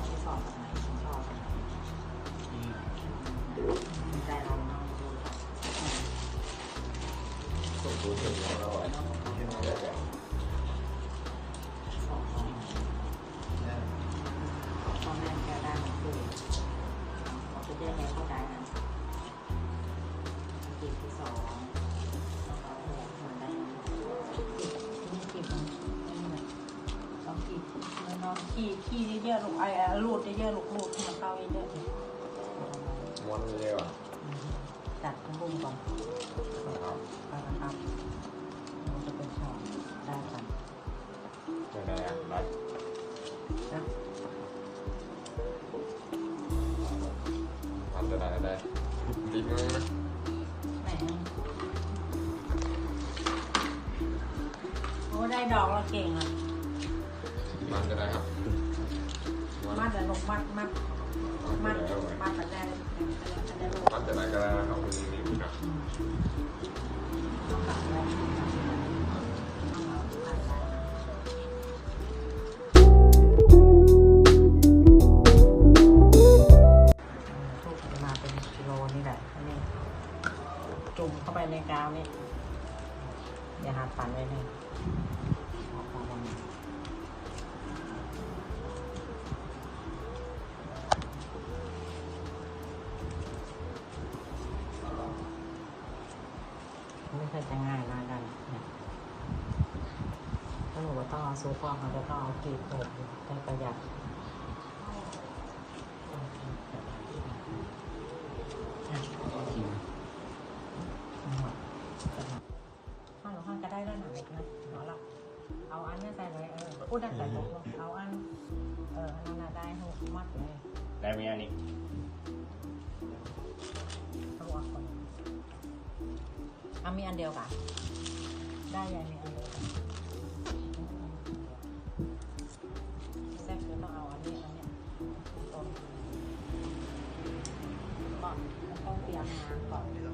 อบที่สอบแบบไหนชอบแบบไหนใจเราเนาะตัวเองเราอะาจ ขี้ขี้เยอะๆลูกไอ้ไอ้รูดเยอะๆลูกรูดให้มันเข้าเยอะม้วนเลยอะอะๆจัดทั้งบุ้มก่อนครับไปนะครับมันจะเป็นช่องได้กันไม่ได้อะได้นะทำจะได้ได้ดิ้งมั้งนะแหมโอ้ได้ดอกแล้วเก่งอะ มันจะได้ครับมัดเดี๋ยวลงมัดมัดมัมัดดจะได้มัดแต่ได้แต่ได้ลูกมันจะได้ก็ได้นะครับคุณนี่นี่นะต้องตัดไว้ต้องเอาตัดไว้ทุกมาเป็นกิโลนี่แหละจุ่มเข้าไปในกาวนี่ อย่าหาปันไว้เลย ไม่เคยจะง่ายนะกันเนี่ยถ้าหนูว่าต้องเอาซูฟองเขาจะต้องเอากรีดโขกได้ประหยัดอะหมดห้องหรือห้องก็ได้แล้วหนาเล็กนะเอาละเอาอันนี้ใส่เลยเออพูดได้ใส่ตกลงเอาอัน เอออันนั้นน่ะได้หกมัดเลยได้ไหมอันนี้เอาอันก่อนามีอันเดียวค่ะ ได้ยายมีอันเดียวแซ่บคือต้องเอาอันนี้อันเนี้ยต้มก็ต้องเตรียมน้ำก่อน